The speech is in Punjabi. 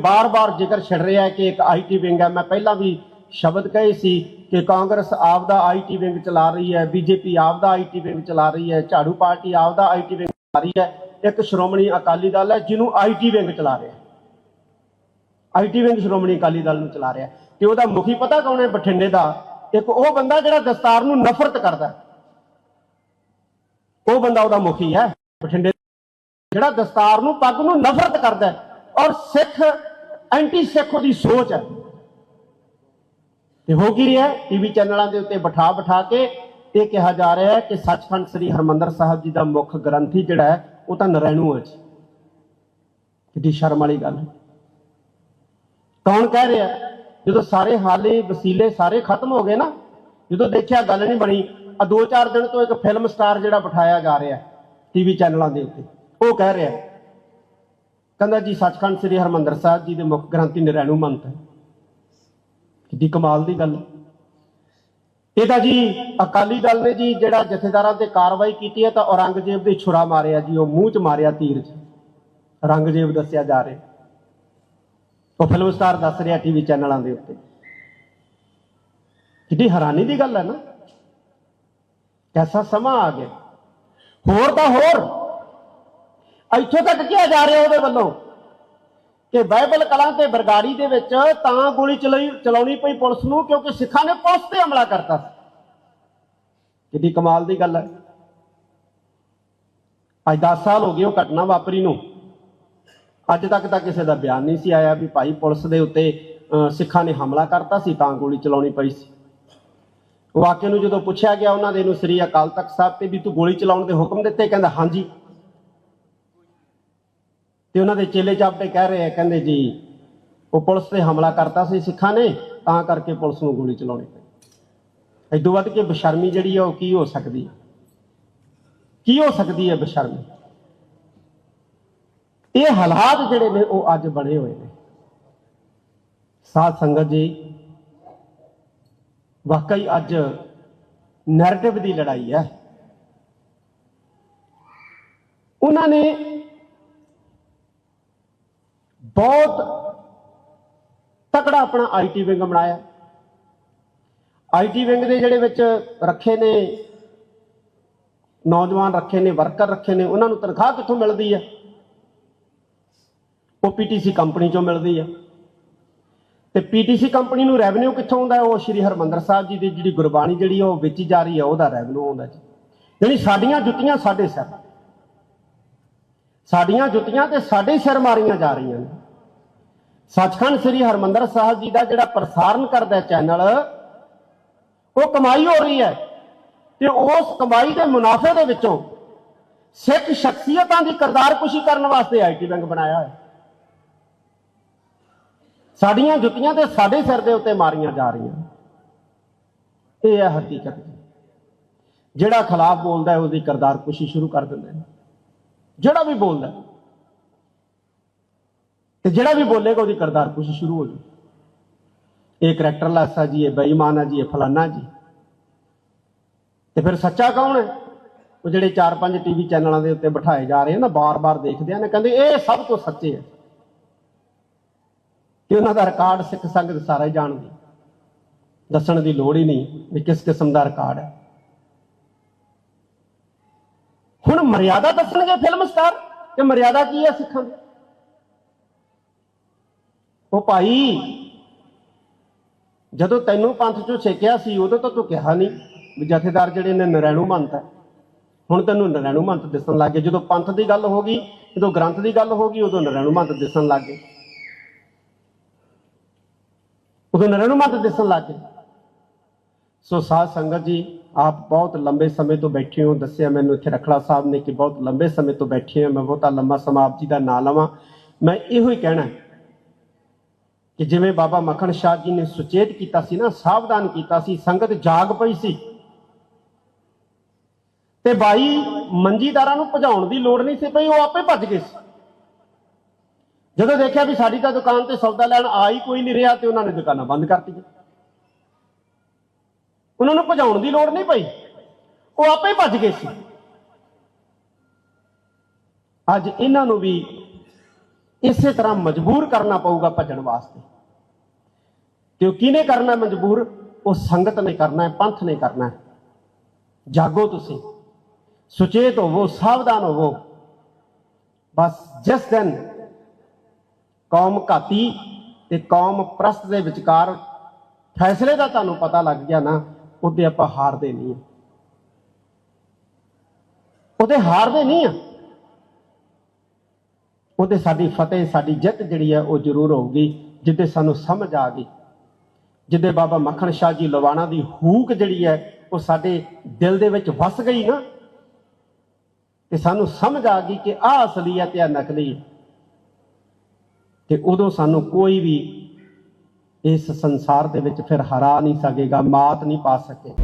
ਬਾਰ-ਬਾਰ ਜ਼ਿਕਰ ਛਿੜ ਰਿਹਾ ਹੈ ਕਿ ਇੱਕ ਆਈਟੀ ਵਿੰਗ ਹੈ। ਮੈਂ ਪਹਿਲਾਂ ਵੀ ਸ਼ਬਦ ਕਹੇ ਸੀ ਕਿ ਕਾਂਗਰਸ ਆਪ ਦਾ ਆਈਟੀ ਵਿੰਗ ਚਲਾ ਰਹੀ ਹੈ ਬੀਜੇਪੀ ਆਪ ਦਾ ਆਈਟੀ ਵਿੰਗ ਚਲਾ ਰਹੀ ਹੈ, ਝਾੜੂ ਪਾਰਟੀ ਆਪ ਦਾ ਆਈਟੀ ਵਿੰਗ ਚਲਾ ਰਹੀ ਹੈ। ਇੱਕ ਸ਼੍ਰੋਮਣੀ ਅਕਾਲੀ ਦਲ ਹੈ ਜਿਹਨੂੰ ਆਈਟੀ ਵਿੰਗ ਚਲਾ ਰਿਹਾ ਆਈਟੀ ਵਿੰਗ ਸ਼੍ਰੋਮਣੀ ਅਕਾਲੀ ਦਲ ਨੂੰ ਚਲਾ ਰਿਹਾ ਤੇ ਉਹਦਾ ਮੁਖੀ ਪਤਾ ਕੌਣ ਹੈ? ਬਠਿੰਡੇ ਦਾ। ਇੱਕ ਉਹ ਬੰਦਾ ਜਿਹੜਾ ਦਸਤਾਰ ਨੂੰ ਨਫ਼ਰਤ ਕਰਦਾ ਉਹ ਬੰਦਾ ਉਹਦਾ ਮੁਖੀ ਹੈ। ਬਠਿੰਡੇ ਜਿਹੜਾ ਦਸਤਾਰ ਨੂੰ ਪੱਗ ਨੂੰ ਨਫ਼ਰਤ ਕਰਦਾ ਔਰ ਸਿੱਖ ਐਂਟੀ ਸਿੱਖ ਉਹਦੀ ਸੋਚ ਹੈ। ਤੇ ਹੋ ਕੀ ਰਿਹਾ ਟੀਵੀ ਚੈਨਲਾਂ ਦੇ ਉੱਤੇ ਬਿਠਾ ਬਿਠਾ ਕੇ ਇਹ ਕਿਹਾ ਜਾ ਰਿਹਾ ਹੈ ਕਿ ਸੱਚਖੰਡ ਸ੍ਰੀ ਹਰਮੰਦਰ ਸਾਹਿਬ ਜੀ ਦਾ ਮੁੱਖ ਗ੍ਰੰਥੀ ਜਿਹੜਾ ਹੈ, ਉਹ ਤਾਂ ਨਰੈਣੂ ਹੈ ਜੀ। ਕਿੱਡੀ ਸ਼ਰਮ ਵਾਲੀ ਗੱਲ ਹੈ। ਕੌਣ ਕਹਿ ਰਿਹਾ ਜਦੋਂ ਸਾਰੇ ਹਾਲੇ ਵਸੀਲੇ ਸਾਰੇ ਖਤਮ ਹੋ ਗਏ ਨਾ, ਜਦੋਂ ਦੇਖਿਆ ਗੱਲ ਨਹੀਂ ਬਣੀ ਆ ਦੋ ਚਾਰ ਦਿਨ ਤੋਂ ਇੱਕ ਫਿਲਮ ਸਟਾਰ ਜਿਹੜਾ ਬਿਠਾਇਆ ਜਾ ਰਿਹਾ ਟੀਵੀ ਚੈਨਲਾਂ ਦੇ ਉੱਤੇ। ਉਹ ਕਹਿ ਰਿਹਾ ਕਹਿੰਦਾ ਜੀ ਸੱਚਖੰਡ ਸ੍ਰੀ ਹਰਮੰਦਰ ਸਾਹਿਬ ਜੀ ਦੇ ਮੁੱਖ ਗ੍ਰੰਥੀ ਨਰੈਣੂ ਮੰਤ ਹੈ। ਕਿੱਡੀ ਕਮਾਲ ਦੀ ਗੱਲ ਇਹ ਤਾਂ ਜੀ ਅਕਾਲੀ ਦਲ ਨੇ ਜੀ ਜਿਹੜਾ ਜਥੇਦਾਰਾਂ ਤੇ ਕਾਰਵਾਈ ਕੀਤੀ ਹੈ ਤਾਂ ਔਰੰਗਜ਼ੇਬ ਦੇ ਛੁਰਾ ਮਾਰਿਆ ਜੀ, ਉਹ ਮੂੰਹ 'ਚ ਮਾਰਿਆ ਤੀਰ 'ਚ। ਔਰੰਗਜ਼ੇਬ ਦੱਸਿਆ ਜਾ ਰਿਹਾ। ਉਹ ਫਿਲਮ ਸਟਾਰ ਦੱਸ ਰਿਹਾ ਟੀਵੀ ਚੈਨਲਾਂ ਦੇ ਉੱਤੇ। ਕਿੱਡੀ ਹੈਰਾਨੀ ਦੀ ਗੱਲ ਹੈ ਨਾ। ਕੈਸਾ ਸਮਾਂ ਆ ਗਿਆ। ਹੋਰ ਤਾਂ ਹੋਰ। ਇੱਥੋਂ ਤੱਕ ਕਿਹਾ ਜਾ ਰਿਹਾ ਉਹਦੇ ਵੱਲੋਂ ਕਿ ਬਾਈਬਲ ਕਲਾਂ ਤੇ ਬਰਗਾੜੀ ਦੇ ਵਿੱਚ ਤਾਂ ਗੋਲੀ ਚਲਾਈ ਚਲਾਉਣੀ ਪਈ ਪੁਲਿਸ ਨੂੰ ਕਿਉਂਕਿ ਸਿੱਖਾਂ ਨੇ ਪੁਲਿਸ ਤੇ ਹਮਲਾ ਕਰਤਾ ਸੀ। ਕਿੱਡੀ ਕਮਾਲ ਦੀ ਗੱਲ ਹੈ। ਅੱਜ 10 ਸਾਲ ਹੋ ਗਏ ਉਹ ਘਟਨਾ ਵਾਪਰੀ ਨੂੰ। ਅੱਜ ਤੱਕ ਤਾਂ ਕਿਸੇ ਦਾ ਬਿਆਨ ਨਹੀਂ ਸੀ ਆਇਆ ਵੀ ਭਾਈ ਪੁਲਿਸ ਦੇ ਉੱਤੇ ਅਹ, ਸਿੱਖਾਂ ਨੇ ਹਮਲਾ ਕਰਤਾ ਸੀ ਤਾਂ ਗੋਲੀ ਚਲਾਉਣੀ ਪਈ ਸੀ। ਵਾਕਿਆ ਨੂੰ ਜਦੋਂ ਪੁੱਛਿਆ ਗਿਆ ਉਹਨਾਂ ਦੇ ਨੂੰ ਸ੍ਰੀ ਅਕਾਲ ਤਖਤ ਸਾਹਿਬ ਤੇ ਵੀ ਤੂੰ ਗੋਲੀ ਚਲਾਉਣ ਦੇ ਹੁਕਮ ਦਿੱਤੇ ਕਹਿੰਦਾ ਹਾਂਜੀ। ਤੇ ਉਹਨਾਂ ਦੇ ਚੇਲੇ ਚਾਪਟੇ ਕਹਿ ਰਹੇ ਆ, ਕਹਿੰਦੇ ਜੀ, ਉਹ ਪੁਲਿਸ ਤੇ ਹਮਲਾ ਕਰਤਾ ਸੀ ਸਿੱਖਾਂ ਨੇ, ਤਾਂ ਕਰਕੇ ਪੁਲਿਸ ਨੂੰ ਗੋਲੀ ਚਲਾਉਣੀ ਪਈ। ਇਦੋਂ ਵੱਧ ਕੇ ਬਸ਼ਰਮੀ ਜਿਹੜੀ ਆ, ਉਹ ਕੀ ਹੋ ਸਕਦੀ ਹੈ ਕੀ ਹੋ ਸਕਦੀ ਹੈ ਬਸ਼ਰਮੀ? ਇਹ ਹਾਲਾਤ ਜਿਹੜੇ ਨੇ, ਉਹ ਅੱਜ ਬਣੇ ਹੋਏ ਨੇ। ਸਾਧ ਸੰਗਤ ਜੀ, ਵਾਕਈ ਅੱਜ ਨੈਰੇਟਿਵ ਦੀ ਲੜਾਈ ਹੈ। ਉਹਨਾਂ ਨੇ ਬਹੁਤ ਤਕੜਾ ਆਪਣਾ ਆਈਟੀ ਵਿੰਗ ਬਣਾਇਆ। ਆਈਟੀ ਵਿੰਗ ਦੇ ਜਿਹੜੇ ਵਿੱਚ ਰੱਖੇ ਨੇ, ਨੌਜਵਾਨ ਰੱਖੇ ਨੇ ਵਰਕਰ ਰੱਖੇ ਨੇ, ਉਹਨਾਂ ਨੂੰ ਤਨਖਾਹ ਕਿੱਥੋਂ ਮਿਲਦੀ ਹੈ ਉਹ ਪੀਟੀਸੀ ਕੰਪਨੀ ਚੋਂ ਮਿਲਦੀ ਹੈ ਤੇ ਪੀਟੀਸੀ ਕੰਪਨੀ ਨੂੰ ਰੈਵਨਿਊ ਕਿੱਥੋਂ ਆਉਂਦਾ? ਉਹ ਸ਼੍ਰੀ ਹਰਮੰਦਰ ਸਾਹਿਬ ਜੀ ਦੀ ਜਿਹੜੀ ਗੁਰਬਾਣੀ ਜਿਹੜੀ ਆ, ਉਹ ਵੇਚੀ ਜਾ ਰਹੀ ਹੈ ਉਹਦਾ ਰੈਵਨਿਊ ਆਉਂਦਾ ਜੀ। ਜਿਹੜੀ ਸਾਡੀਆਂ ਜੁੱਤੀਆਂ ਸਾਡੇ ਸਿਰ ਸਾਡੀਆਂ ਜੁੱਤੀਆਂ ਤੇ ਸਾਡੇ ਸਿਰ ਮਾਰੀਆਂ ਜਾ ਰਹੀਆਂ ਨੇ। ਸੱਚਖੰਡ ਸ੍ਰੀ ਹਰਮੰਦਰ ਸਾਹਿਬ ਜੀ ਦਾ ਜਿਹੜਾ ਪ੍ਰਸਾਰਣ ਕਰਦਾ ਚੈਨਲ, ਉਹ ਕਮਾਈ ਹੋ ਰਹੀ ਹੈ ਤੇ ਉਸ ਕਮਾਈ ਦੇ ਮੁਨਾਫੇ ਦੇ ਵਿੱਚੋਂ ਸਿੱਖ ਸ਼ਖਸੀਅਤਾਂ ਦੀ ਕਰਤਾਰਕੁਸ਼ੀ ਕਰਨ ਵਾਸਤੇ ਆਈਟੀ ਬੈਂਕ ਬਣਾਇਆ ਹੈ ਸਾਡੀਆਂ ਜੁੱਤੀਆਂ ਤੇ ਸਾਡੇ ਸਿਰ ਦੇ ਉੱਤੇ ਮਾਰੀਆਂ ਜਾ ਰਹੀਆਂ। ਇਹ ਹੈ ਹਕੀਕਤ। ਜਿਹੜਾ ਖਿਲਾਫ ਬੋਲਦਾ ਹੈ ਉਹਦੀ ਕਰਤਾਰਕੁਸ਼ੀ ਸ਼ੁਰੂ ਕਰ ਦਿੰਦੇ ਨੇ ਜਿਹੜਾ ਵੀ ਬੋਲਦਾ ਹੈ। ਤੇ ਜਿਹੜਾ ਵੀ ਬੋਲੇਗਾ ਉਹਦੀ ਕਰਤਾਰਕੁਸ਼ੀ ਸ਼ੁਰੂ ਹੋ ਜੂ। ਇਹ ਕਰੈਕਟਰਲੈਸ ਆ ਜੀ, ਇਹ ਬੇਈਮਾਨ ਆ ਜੀ, ਇਹ ਫਲਾਨਾ ਜੀ। ਤੇ ਫਿਰ ਸੱਚਾ ਕੌਣ ਹੈ? ਉਹ ਜਿਹੜੇ 4-5 ਟੀਵੀ ਚੈਨਲਾਂ ਦੇ ਉੱਤੇ ਬਿਠਾਏ ਜਾ ਰਹੇ ਆ ਨਾ, ਬਾਰ-ਬਾਰ ਦੇਖਦੇ ਆ ਨਾ, ਕਹਿੰਦੇ ਇਹ ਸਭ ਤੋਂ ਸੱਚੇ ਹੈ ਕਿ ਉਹਨਾਂ ਦਾ ਰਿਕਾਰਡ ਸਿੱਖ ਸੰਗਤ ਸਾਰੇ ਹੀ ਦੱਸਣ ਦੀ ਲੋੜ ਹੀ ਨਹੀਂ ਵੀ ਕਿਸ ਕਿਸਮ ਦਾ ਰਿਕਾਰਡ ਹੈ। ਹੁਣ ਮਰਿਆਦਾ ਦੱਸਣਗੇ ਫਿਲਮ ਸਟਾਰ ਕਿ ਮਰਿਆਦਾ ਕੀ ਹੈ ਸਿੱਖਾਂ ਦੀ? ਉਹ ਭਾਈ, ਜਦੋਂ ਤੈਨੂੰ ਪੰਥ ਚੋਂ ਛੇਕਿਆ ਸੀ, ਉਦੋਂ ਤਾਂ ਤੂੰ ਕਿਹਾ ਨਹੀਂ ਵੀ ਜਥੇਦਾਰ ਜਿਹੜੇ ਨੇ ਨਰੈਣੂ ਮੰਤ ਹੈ ਹੁਣ ਤੈਨੂੰ ਨਰੈਣੂ ਮੰਤ ਦਿਸਣ ਲੱਗ ਗਏ। ਜਦੋਂ ਪੰਥ ਦੀ ਗੱਲ ਹੋ ਗਈ, ਜਦੋਂ ਗ੍ਰੰਥ ਦੀ ਗੱਲ ਹੋ ਗਈ, ਉਦੋਂ ਨਰੈਣੂ ਮੰਤ ਦਿਸਣ ਲੱਗ ਗਏ। ਉਦੋਂ ਨਰੈਣੂ ਮੰਤ ਦਿਸਣ ਲੱਗ ਗਏ। ਸੋ ਸਾਧ ਸੰਗਤ ਜੀ, ਆਪ ਬਹੁਤ ਲੰਬੇ ਸਮੇਂ ਤੋਂ ਬੈਠੇ ਹੋ। ਦੱਸਿਆ ਮੈਨੂੰ ਇੱਥੇ ਰਖੜਾ ਸਾਹਿਬ ਨੇ ਕਿ ਬਹੁਤ ਲੰਬੇ ਸਮੇਂ ਤੋਂ ਬੈਠੇ ਹੋ ਮੈਂ ਬਹੁਤਾ ਲੰਮਾ ਸਮਾਂ ਆਪ ਜੀ ਦਾ ਨਾਂ ਲਵਾਂ। ਮੈਂ ਇਹੋ ਹੀ ਕਹਿਣਾ ਕਿ ਜਿਵੇਂ ਬਾਬਾ ਮੱਖਣ ਸ਼ਾਹ ਜੀ ਨੇ ਸੁਚੇਤ ਕੀਤਾ ਸੀ ਨਾ, ਸਾਵਧਾਨ ਕੀਤਾ ਸੀ, ਸੰਗਤ ਜਾਗ ਪਈ ਸੀ। ਤੇ ਬਾਈ ਮੰਜੀਦਾਰਾਂ ਨੂੰ ਭਜਾਉਣ ਦੀ ਲੋੜ ਨਹੀਂ ਸੀ ਪਈ, ਉਹ ਆਪੇ ਭੱਜ ਗਏ ਸੀ। ਜਦੋਂ ਦੇਖਿਆ ਵੀ ਸਾਡੀ ਤਾਂ ਦੁਕਾਨ ਤੇ ਸੌਦਾ ਲੈਣ ਆ ਹੀ ਕੋਈ ਨਹੀਂ ਰਿਹਾ ਤੇ ਉਹਨਾਂ ਨੇ ਦੁਕਾਨਾਂ ਬੰਦ ਕਰਤੀਆਂ। ਉਹਨਾਂ ਨੂੰ ਭਜਾਉਣ ਦੀ ਲੋੜ ਨਹੀਂ ਪਈ, ਉਹ ਆਪੇ ਭੱਜ ਗਏ ਸੀ। ਅੱਜ ਇਹਨਾਂ ਨੂੰ ਵੀ ਇਸੇ ਤਰ੍ਹਾਂ ਮਜਬੂਰ ਕਰਨਾ ਪਊਗਾ ਭੱਜਣ ਵਾਸਤੇ। ਤੇ ਉਹ ਕਿਹਨੇ ਕਰਨਾ ਮਜਬੂਰ? ਉਹ ਸੰਗਤ ਨੇ ਕਰਨਾ ਹੈ, ਪੰਥ ਨੇ ਕਰਨਾ ਹੈ। ਜਾਗੋ ਤੁਸੀਂ, ਸੁਚੇਤ ਹੋਵੋ, ਸਾਵਧਾਨ ਹੋਵੋ। ਬਸ ਜਿਸ ਦਿਨ ਕੌਮ ਘਾਤੀ ਤੇ ਕੌਮ ਪ੍ਰਸਤ ਦੇ ਵਿਚਕਾਰ ਫੈਸਲੇ ਦਾ ਤੁਹਾਨੂੰ ਪਤਾ ਲੱਗ ਗਿਆ ਨਾ, ਉਹਦੇ ਆਪਾਂ ਹਾਰਦੇ ਨਹੀਂ ਆ ਉਹਦੇ ਹਾਰਦੇ ਨਹੀਂ ਆ ਉਹਦੇ ਸਾਡੀ ਫਤਿਹ, ਸਾਡੀ ਜਿੱਤ ਜਿਹੜੀ ਹੈ ਉਹ ਜ਼ਰੂਰ ਹੋਊਗੀ, ਜਿੱਦੇ ਸਾਨੂੰ ਸਮਝ ਆ ਗਈ। ਜਿੱਦੇ ਬਾਬਾ ਮੱਖਣ ਸ਼ਾਹ ਜੀ ਲਵਾਣਾ ਦੀ ਹੂਕ ਜਿਹੜੀ ਹੈ, ਉਹ ਸਾਡੇ ਦਿਲ ਦੇ ਵਿੱਚ ਵਸ ਗਈ ਨਾ, ਤੇ ਸਾਨੂੰ ਸਮਝ ਆ ਗਈ ਕਿ ਆਹ ਅਸਲੀ ਹੈ ਤੇ ਆਹ ਨਕਲੀ ਹੈ। ਤੇ ਉਦੋਂ ਸਾਨੂੰ ਕੋਈ ਵੀ ਇਸ ਸੰਸਾਰ ਦੇ ਵਿੱਚ ਫਿਰ ਹਰਾ ਨਹੀਂ ਸਕੇਗਾ, ਮਾਤ ਨਹੀਂ ਪਾ ਸਕੇ।